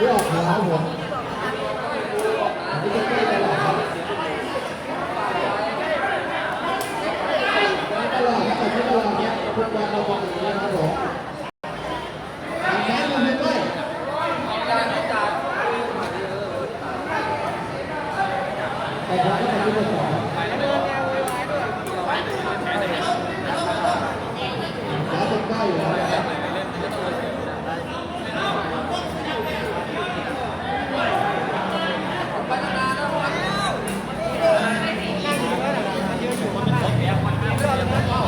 ที่ออกขาครับผมอันนี้ก็ใกล้ตลอดครับตลอดครับแต่ที่ตลอดเนี่ยทุกวันเราบอกอย่างนี้นะครับผมทางซ้ายมือไม่ใกล้แต่ขวาก็เป็นที่สองขาเป็นใกล้อยู่แล้ว ดูไปก่อ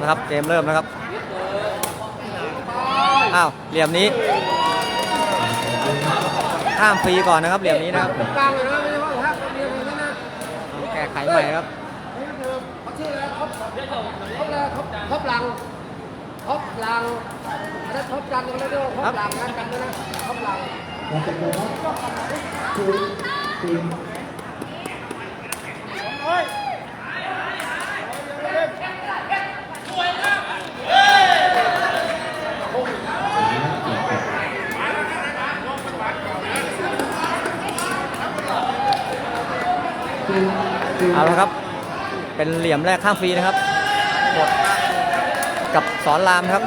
นะครับเกมเริ่มนะครับ อ้าวเหลี่ยมนี้ข้ามฟรีก่อนนะครับเหลี่ยมนี้นะครับแก้ไขใหม่ครับนี่ก็คือเขาชื่ออะไรครบครบครบครบหลัง ครบหลังอันนั้นครบจันทร์กันแล้วด้วยครบหลังนะกันด้วยนะครบหลังเราจะดูครับคือคือเอาละครับ เป็นเหลี่ยมแรกข้ามฟรีนะครับกด กับสอนรามครับ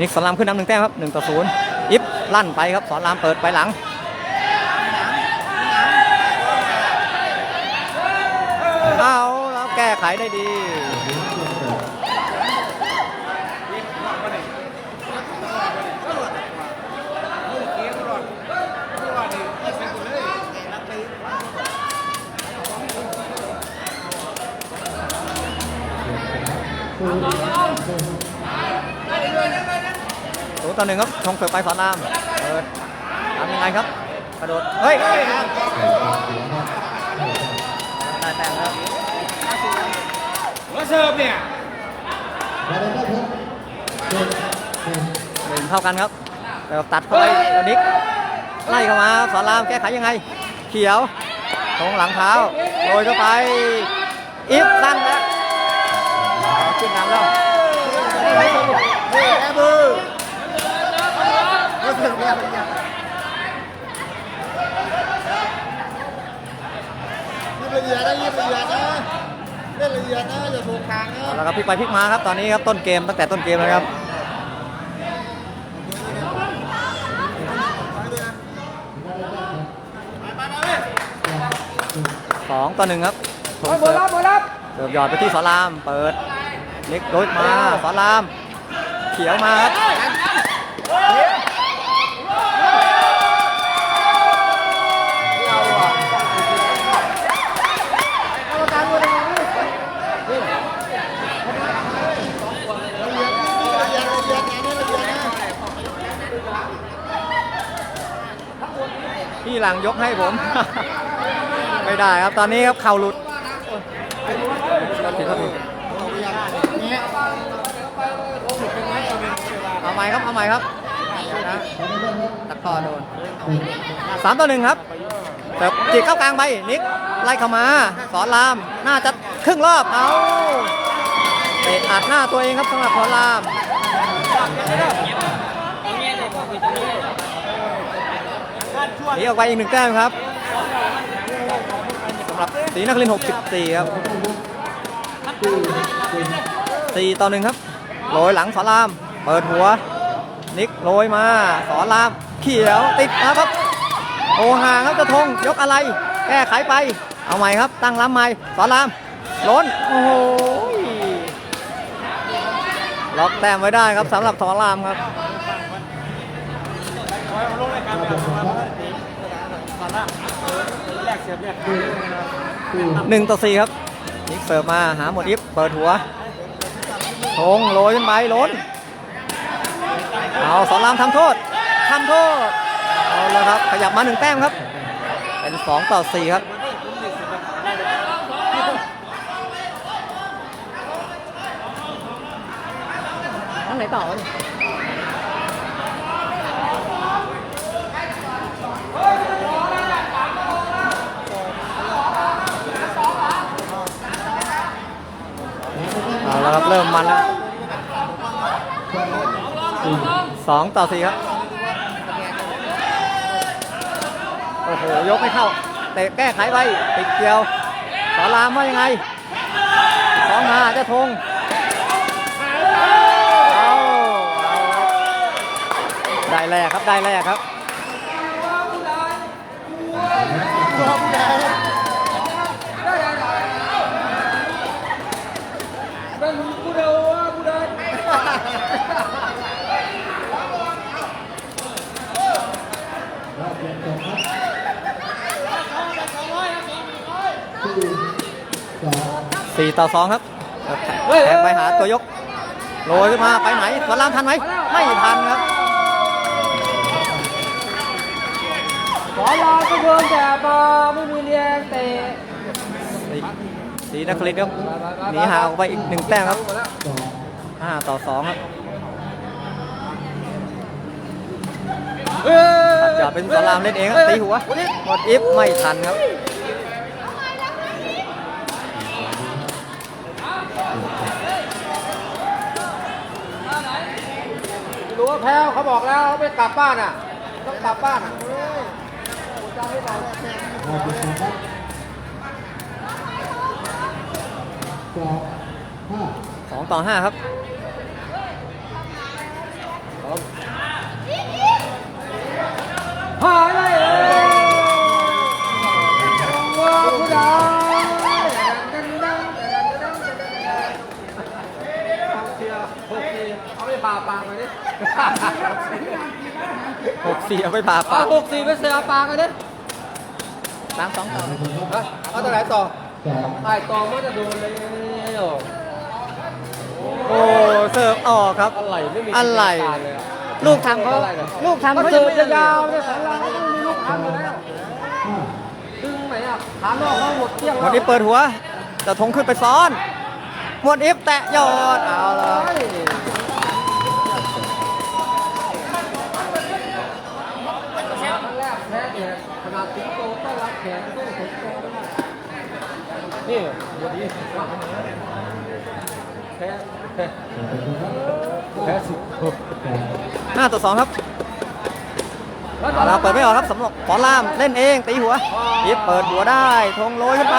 นิกสอนรามขึ้นนำหนึ่งแต้มครับหนึ่งต่อศูนย์อิฟลั่นไปครับสอนรามเปิดไปหลังเอาแล้วแก้ไขได้ดี คือ ศูนย์ต่อหนึ่งครับทงเสิร์ฟไปสอนรามเปิดทำยังไงครับ กระโดด เฮ้ยได้แต้มแล้วว่าเสิร์ฟเนี่ยเราได้ครับเจ็ดหนึ่งหนึ่งเท่ากันครับแต่ตัดเข้าไปแล้วนิกไล่เข้ามาสอนรามแก้ไขยังไง เขียวตรงหลังเท้าโรยเข้าไป อิฟสั้นแล้วขึ้ นนำแล้วนี่แอบูก็เสิร์ฟแบบนี้นี่ละเอียดนะนี่ละเอียดนะเล่นละเอียดนะอย่าถูกทางนะเอาละครับพลิกไปพลิกมาครับตอนนี้ครับต้นเกมตั้งแต่ต้นเกมเลยครับสองต่อหนึ่งครับส่งโบเสิร์ฟรับโบรับเสิร์ฟหยอดไปที่สอนรามเปิด เล็กโดยมาสอนราม เขียวมาครับพี่หลังยกให้ผม ไม่ได้ครับตอนนี้ครับเข่าหลุดผิดครับผิดเอา ใหม่ครับ เอาใหม่ครับเดี๋ยวนะตะกอโดนสามต่อหนึ่งครับเสิร์ฟจีบเข้ากลางไปนิกไล่เข้ามา สอนราม น่าจะครึ่งรอบ เอาเตะอัดหน้าตัวเองครับสำหรับสอนรามหนีออกไปอีกหนึ่งแต้มครับสำหรับสีนักเรียน64 ครับ4ต่อหนึ่งครับโรยหลังสอนราม เปิดหัว นิกโรยมา สอนราม เขียวติดนะครับ โอห่างครับจะทงยกอะไร แก้ไขไป เอาใหม่ครับ ตั้งล้ำใหม่ สอนรามล้น โอ้โหล็อกแต้มไว้ได้ครับสำหรับสอนรามครับหนึ่งต่อสี่ครับนิกเสิร์ฟมาหาหมดอิฟเปิดหัวทงโรยขึ้นไปล้น เอาสอนรามทำโทษทำโทษโอ้แล้วครับขยับมาหนึ่งแต้มครับ เป็นสองต่อสี่ครับทางไหนต่อวะเนี่ยเอาแล้วครับเริ่มมันแล้ว สองต่อสี่ครับ โอ้โห ยกไม่เข้า เตะแก้ไขไปติดเกี่ยวสอรามว่ายังไงสองมาจะทงเอาได้แรกครับ ได้แรกครับ เป็นกูเดียวกูเดิน รอบเปลี่ยนจบครับสี่สอง 4 ต่อ 2 ครับแทงไปหาตัวยกโรยขึ้นมาไปไหนสอนรามทันไหมไม่ทันครับสอนรามก็เดินแต่มาไม่มีแรงเตะสีสีนักคลิตครับหนีห่างออกไปอีกหนึ่งแต้มครับสอง5ต่อ2ครับเอ้ยจะเป็นสอนรามเล่นเองครับตีหัวหมดอิฟไม่ทันครับ รู้ว่าแพ้วเขาบอกแล้วเขาไม่กลับบ้านอะ ต้องกลับบ้านอะเฮ้ยกูจำไม่ได้รอบเปลี่ยนจบครับสองห้า2ต่อ5ครับหายเลยเอ้ยว้าวกูได้เอาไปผ่าปากมาดิ 6 4เอาไปผ่าเอาปากหกสี่ไปเสียปากกันดิสามสองต่อฮะเอาตัวไหนต่อสองไอ้ต่อมันจะโดนเลยโอ้โอ้เสิร์ฟออกครับอะไรไม่มีอะไรการเลยอะลูกทำเขาอะไรเนี่ยลูกทำมันเขาเสิยังร์ฟไม่ได้ยาวๆเนี่ยสารเราต้องมีลูกทำอยู่แล้วห้าดึงไหนอะขานอกเขาหมดเที่ยงหมแล้วดอิฟเปิดหัวจะทงขึ้นไปซ้อนหมดอิฟแตะยอดเอาละ เฮ้ยอันแรกแพ้เนี่ยขนาดสิงโตต้อ นรับแขกต้องสิงโตนี่เดี๋ยวนี้แพ้แพ้แพ้สิงโตห้าต่อสองครับเอาละเปิดไม่ออกครับสำหรับสอล่ามเล่นเองตีหัวยิบเปิดหัวได้ทงโรยขึ้นไป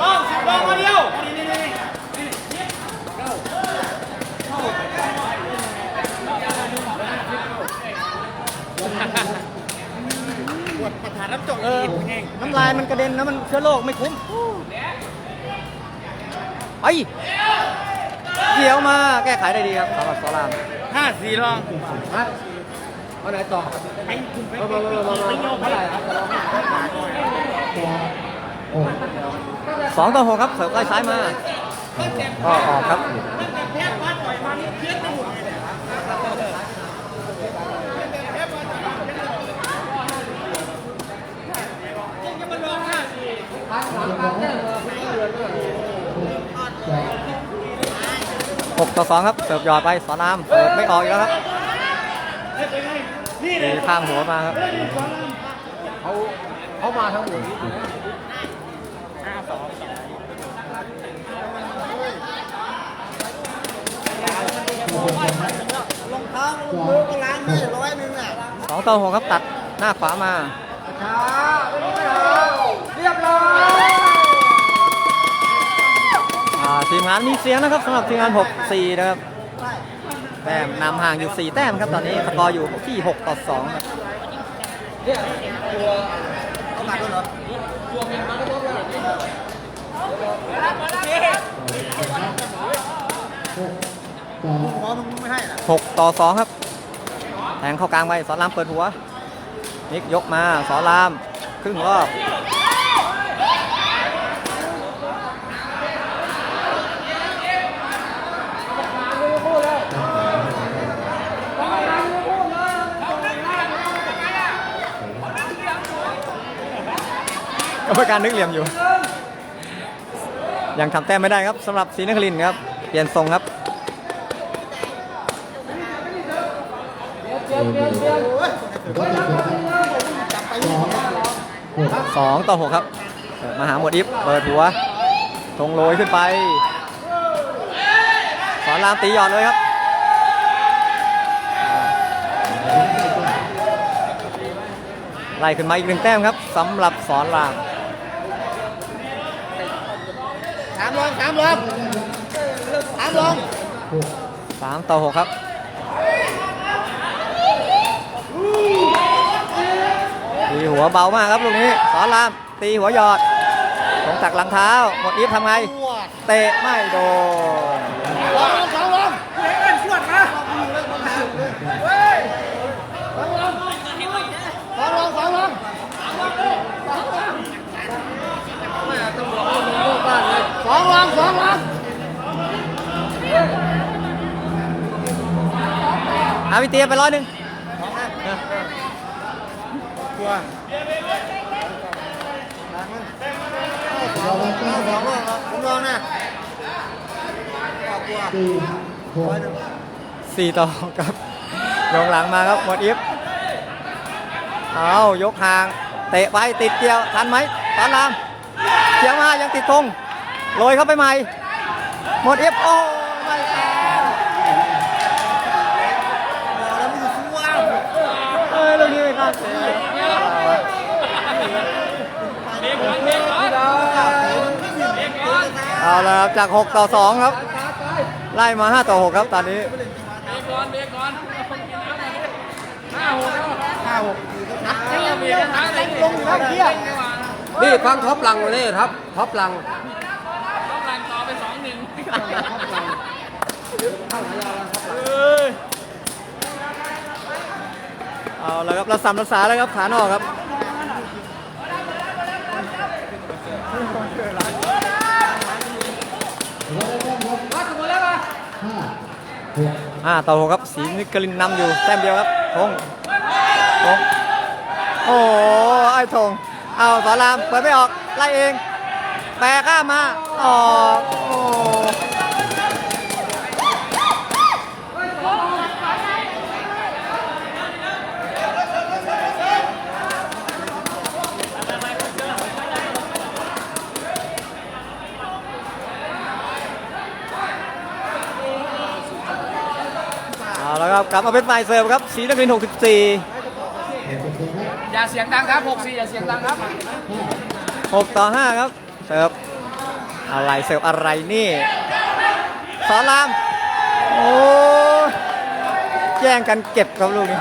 เฮ้เออน้ำลายมันกระเด็นนะมันเชื้อโรคไม่คุ้มไปเกี่ยวมาแก้ไขได้ดีครับสำหรับสอนรามห้าสี่รองฮะเอาไหนต่อมามามามามาเท่าไหร่ครับจะลองให้ สองหกสองต่อหกครับเสิร์ฟไล่ซ้ายมาก็ออกครับพันสามพันเนี่ยเออคุณก็เดือนด้วยสองหกต่อสองครับเสิร์ฟหยอดไปสอนรามเปิดไม่ออกอีกแล้วครับตีข้างหัวมาครับเขาเขามาทั้งหมด สองหกสองต่อหกครับตัดหน้าขวามาช้าไม่มีปัญหาเรียบร้อยอ่าทีมงานมีเสียงนะครับสำหรับทีมงาน6 4นะครับแต้มนำห่างอยู่ 4 แต้มครับตอนนี้สกอร์อยู่ที่ 6 ต่อ2ครับเนี่ยตัวเขามาด้วยเหรอ ขอหกต่อสองครับ แทงเข้ากลางไปสอนรามเปิดหัว นิกยกมาสอนราม ครึ่งรอบกรรมการนึกเหลี่ยมอยู่ ยังทำแต้มไม่ได้ครับสำหรับศรีนครินครับ เปลี่ยนทรงครับ สองต่อหกครับเปิดมาหาหมวดอิฟเปิดหัวทงโรยขึ้นไป สอนรามตีหยอดเลยครับไล่ขึ้นมาอีกหนึ่งแต้มครับสำหรับสอนรามสามลงสามลงสามลงสามต่อหกครับ ตี หัวเบามากครับลูกนี้สอนรามตีหัวหยอดสงตักหลังเท้า หมดอีฟทำไง เตะไม่โดนสองลงสองลงสองลองสองลองสองลองสองลองเอาวิเตียไปร้อยหนึ่งกลัว ผมลองนะสี่หกสี่ต่อหกครับยกหลังมาครับหมดอีฟเอายกห่าง เตะไปติดเกี่ยวทันไหมสอนรามเขียวมายังติดธงโรยเข้าไปใหม่ หมดอีฟโอ้ไม่ทันเอ้ยลูกนี้ไม่ข้ามเสีย เอาละครับจาก 6 ต่อ 2 ครับ ไล่มา 5 ต่อ 6 ครับตอนนี้นี่ฟังท็อปหลังมานี่ครับท็อปหลังเอาละครับรักษารักษาแล้วครับขานอกครับ อ่าต่อหกครับสีนิกลินนำอยู่แต้มเดียวครับทงทงโอ้ไอ้ทงเอาสอรามเปิดไม่ออกไล่เองแปรข้ามมาออกโอ้เอาแล้ว ครับกลับมาเป็นฝ่ายเสิร์ฟครับสีนครินทร์64หกสิบเจ็ดครับอย่าเสียงดังครับหกสี่อย่าเสียงดังครับ6ต่อ 5 ครับ เสิร์ฟอะไรเสิร์ฟอะไรนี่สอนราม โอ้ยแย่งกันเก็บครับลูกนี้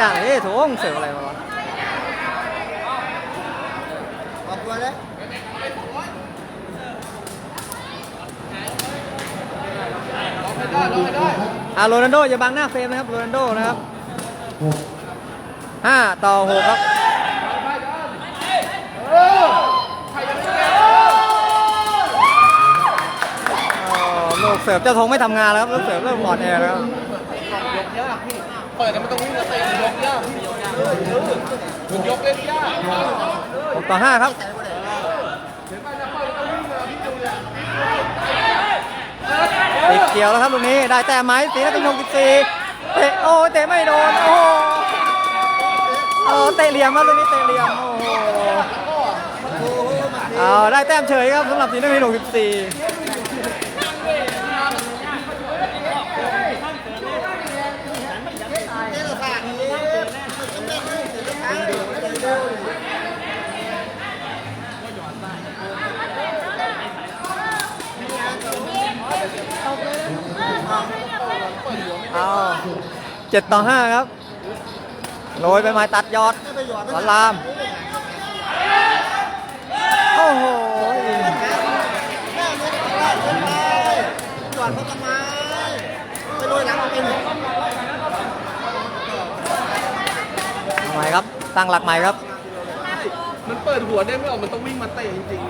เสิร์ฟมันจะยากเอ้ยโถงเสิร์ฟอะไรมาวะออกตัวเลยอ่าโรนัลโดอย่าบังหน้าเฟรมนะครับโรนัลโดนะครับหกห้าต่อหกครับอ๋อลูกเสิร์ฟเจ้าธงไม่ทำงานแล้วครับลูกเสิร์ฟเริ่มอ่อนแอแล้วครับ เปิดกันไม่ต้องวิ่งเลยเตะยกยากยกเล่นยากหกต่อห้าครับติดเกี่ยวแล้วครับลูกนี้ได้แต้มไหมสีนักเป็นหกสิบสีเตะโอ้เตะไม่โดนโอ้โอ้เตะเหลี่ยมครับลูกนี้เตะเหลี่ยมโอ้โหเอาได้แต้มเฉยครับสำหรับสีนักเป็นหกสิบสี่ เอาเจ็ดต่อห้าครับโรยไปไม้ตัดยอดสอนราม โอ้โหทำไมครับ ตั้งหลักใหม่ครับ มันเปิดหัวได้ไม่ออกมันต้องวิ่งมาเตะจริง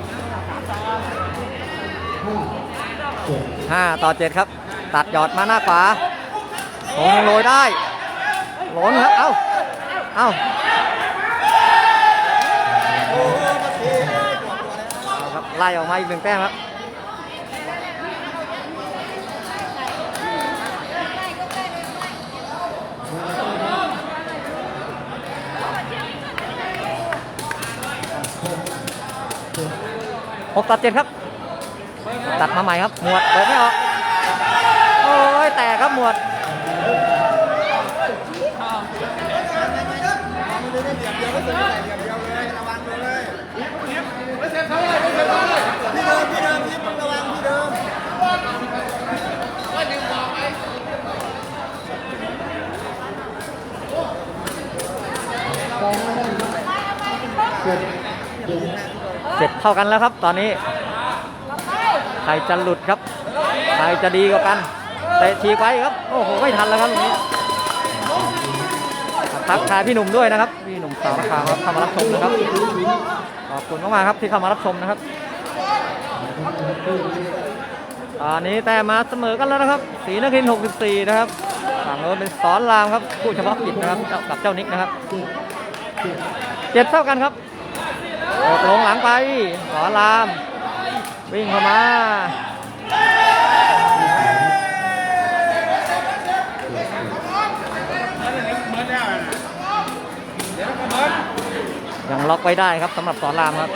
ห้าต่อเจ็ดครับ ตัดหยอดมาหน้าขวาโงโรยได้หล่นครับเอ้าเอ้าเอาครับไล่ออกมาอีกหนึ่งแต้มครับหกต่อเจ็ดครับ ตัดมาใหม่ครับ หมวดเปิดไม่ออก โอ้ยแตกครับหมวด เจ็ดเท่ากันแล้วครับ ตอนนี้ ใครจะหลุดครับ ใครจะดีกว่ากันเตะทีไว้ครับ โอ้โห ไม่ทันแล้วครับตรงนี้ ทักทายพี่หนุ่มด้วยนะครับ พี่หนุ่มสาวราคาครับเข้ามารับชมนะครับ ขอบคุณมากๆครับที่เข้ามารับชมนะครับตอนนี้แต่มาเสมอกันแล้วนะครับ สีนครินทร์64 นะครับฝั่งโน้นเป็นสอนรามครับผู้เฉพาะกิจนะครับกับเจ้านิกนะครับเจ็ดเท่ากันครับกดลงหลังไปสอนราม วิ่งเข้ามา ยังล็อกไว้ได้ครับสำหรับสอนรามครับ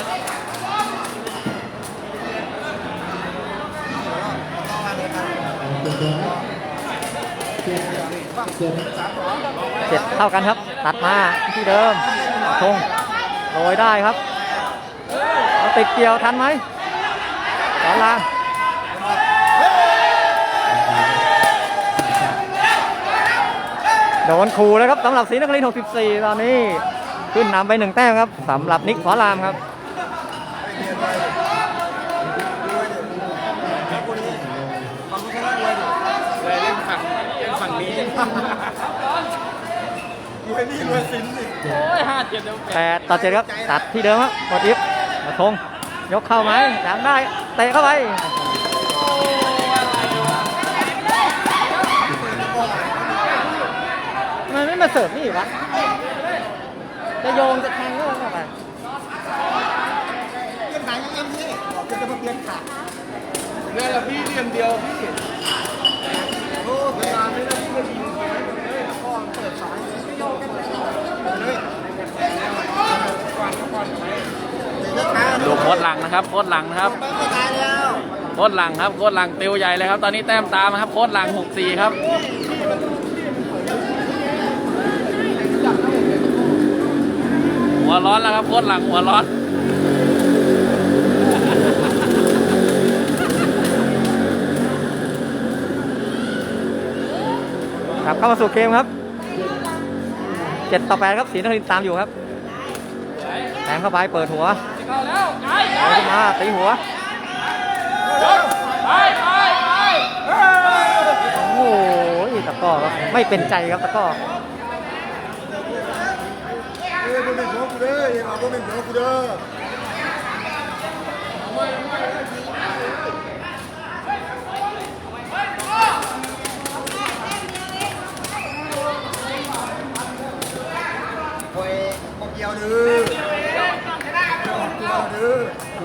เจ็ดเท่ากันครับ ตัดมาที่เดิมทงโรยได้ครับติดเกี่ยวทันไหมสอนรามโดนขู่แล้วครับสำหรับศรีนครินทร์64 ตอนนี้ ขึ้นนำไปหนึ่งแต้มครับสำหรับนิกสอนรามครับๆเลยเล่นฝั่งเล่นฝั่งนี้รวยนี่รวยสินสิโอ้ยห้าเจ็ดเดียวแปดต่อเจ็ดครับตัดที่เดิมครับกดอิฟมาทงยกเข้าไหมยังได้เตะเข้าไปทำไมไม่มาเสิร์ฟนี่วะ จะโยงจะแทงก็เข้าไปนี่นแหละพี่เหลี่ยมเดียวพี่โอ้เวลาไม่ได้พี่ก็ยิงไปเลยพ่อเปิดสายเลยดูโค้ดหลังนะครับโค้ดหลังนะครับโค้ดหลังครับโค้ดหลังติวใหญ่เลยครับ ตอนนี้แต้มตามนะครับโค้ดหลัง64ครับ หัวร้อนแล้วครับโค้ดหลังหัวร้อนครับเข้ามาสู่เกมครับเจ็ดต่อแปดครับสีนครินตามอยู่ครับแทงเข้าไปเปิดหัวเดินขึ้นมาตีหัวโอ้โหตะก้อครับไม่เป็นใจครับตะก้อ อ้ยบ่เป็นหัวกูเด้ออย่าเอาบ่เป็นหัวกูเด้อ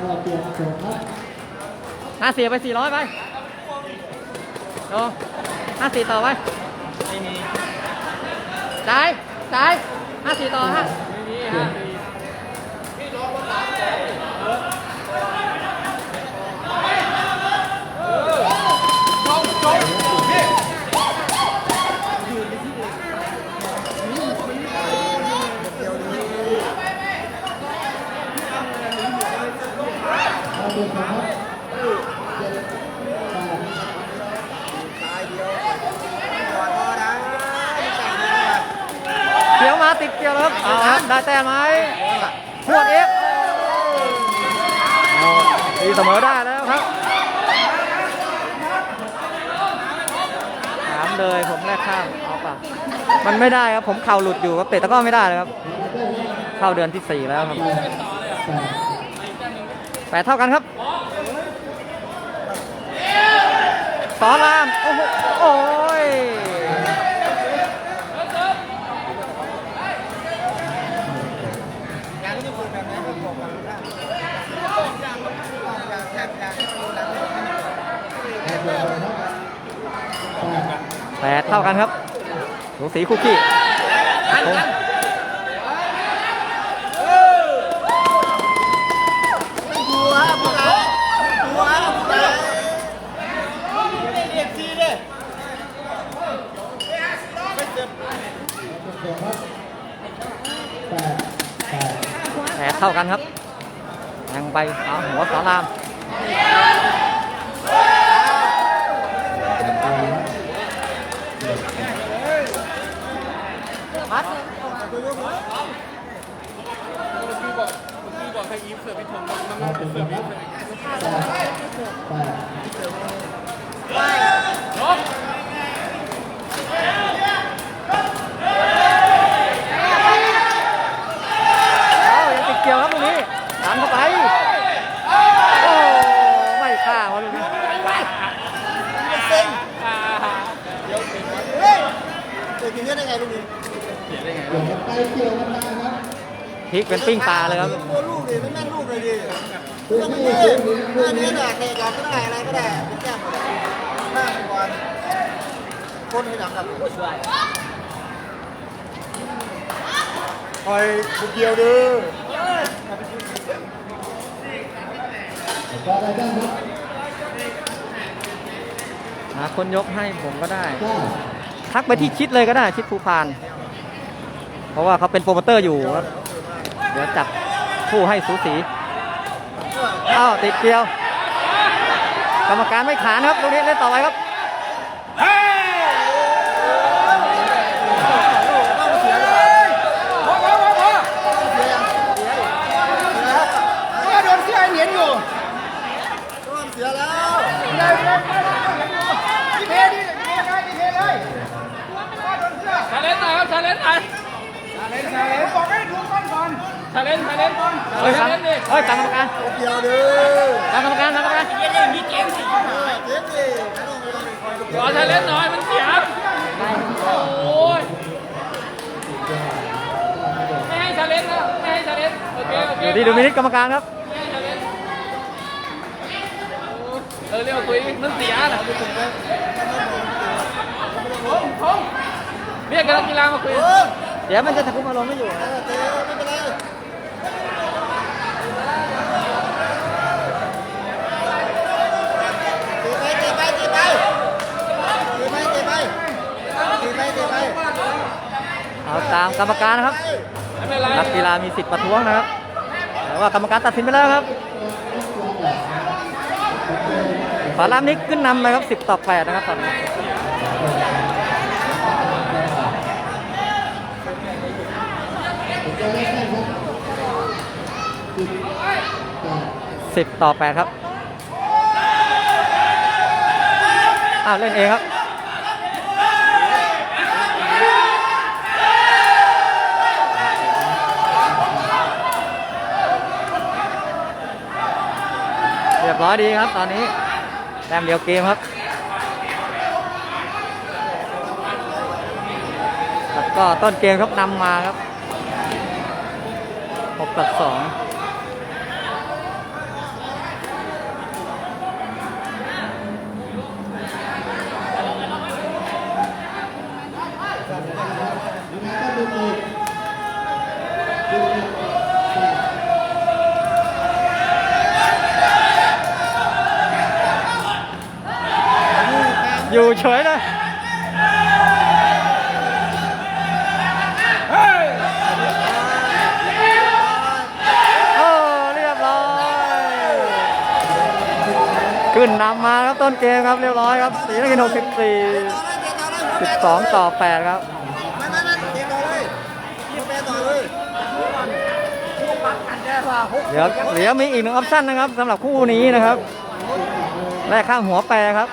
ก็เปลี่ยนโฉมครับห้าเสียไปสี่ร้อยไปโอ้ห้าสี่ต่อไปจ่ายจ่ายห้าสี่ต่อฮะ เอาเปลี่ยนโฉมครับเจ็ดแปด เกี่ยวมาติดเกี่ยวแล้วครับเอาครับได้ แต้มไหมหวดเอฟเอาตีเสมอได้แล้วครับถามเลยผมแรกข้ามเอาเปล่ามันไม่ได้ครับผมเข่าหลุดอยู่ครับเตะตะกร้อไม่ได้เลยครับ เข้าเดือนที่สี่แล้วครับแปดแปดเท่ากันครับสอนราม โอ้โห แปดเท่ากันแปดเท่ากันครับสูสีคุกกี้โอ้แปดเท่ากันครับแทงไปเอาหัวสาราม เอายังติดเกี่ยวครับตรงนี้ดันเข้าไป โอ้ไม่ฆ่าวะลูกนี้เกี่ยวกันไปเกี่ยวกันมาครับพริกเป็นปิ้งปลาเลยครับตัวลูกดิไม่แม่นลูกเลยดิตัวถ้าที่ไม่เสีเล่ยนงนี้อันนี้แหละเตะกลับก็ได้อะไรก็ได้เป็นแก้มหมดมากกว่าคนให้หลังกับช่วยคอยบุกเดียวดื้อก็ได้ได้ครับหาคนยกให้ผมก็ได้เก้าทักไปที่ชิดเลยก็ได้ ชิดภูพาน เพราะว่าเขาเป็นโปรโมเตอร์อยู่ครับเดี๋ยวจับคู่ให้สูสีอ้าวติดเกี่ยว กรรมการไม่ขานครับตรงนี้เล่นต่อไปครับ โดนเสียเหรียญอยู่โดนเสียแล้วเลยเลยพี่เพดิพี่เพเลยพี่เพเลย ชาเลนจ์หน่อยครับชาเลนจ์หน่อย บอกให้ดูก้อน ก่อนชาเลนจ์ชาเลนจ์เฮ้ยชาเลนจ์ดิเฮ้ยตามกรรมการเดียวดื้อตามกรรมการตามกรรมการเจ๊ดิไม่ต้องไม่ต้องไปคอยดูขอชาเลนจ์หน่อยมันเสียโอ้ยไม่ให้ชาเลนจ์นะไม่ให้ชาเลนจ์โอเคโอเคอยู่ที่ดูมินิจกรรมการครับไม่ให้ชาเลนจ์เออเรียกว่าคุยมันเสียนะผมผมเรียกกันกีฬามาคุยเดี๋ยวมันจะทะคุมอารมณ์ไม่อยู่เตะไม่เป็นไร เตะไปเตะไปเอาตามกรรมการนะครับนักกีฬามีสิทธิ์ประท้วงนะครับแต่ว่ากรรมการตัดสินไปแล้วครับฝารามนี้ขึ้นนำไปครับ 10 ต่อ 8 นะครับตอนนี้10ต่อ8ครับ อ้าว เล่นเองครับ บร้อยดีครับ ตอนนี้แต้มเดียวเกมครับแล้วก็ต้นเกมครับนำมาครับ6ต่อ2 อยู่เฉยเลยโอ้เรียบร้อยขึ้นนำมาครับต้นเกมครับเรียบร้อยครับสีนักกิน64 12ต่อ8ครับไม่ไม่ไม่เตะต่อเลยยิงไปต่อเลยเดี๋ยวเดี๋ยวมีอีกหนึ่งออปชั่นนะครับสำหรับคู่นี้นะครับแลกข้างหัวแปรครับ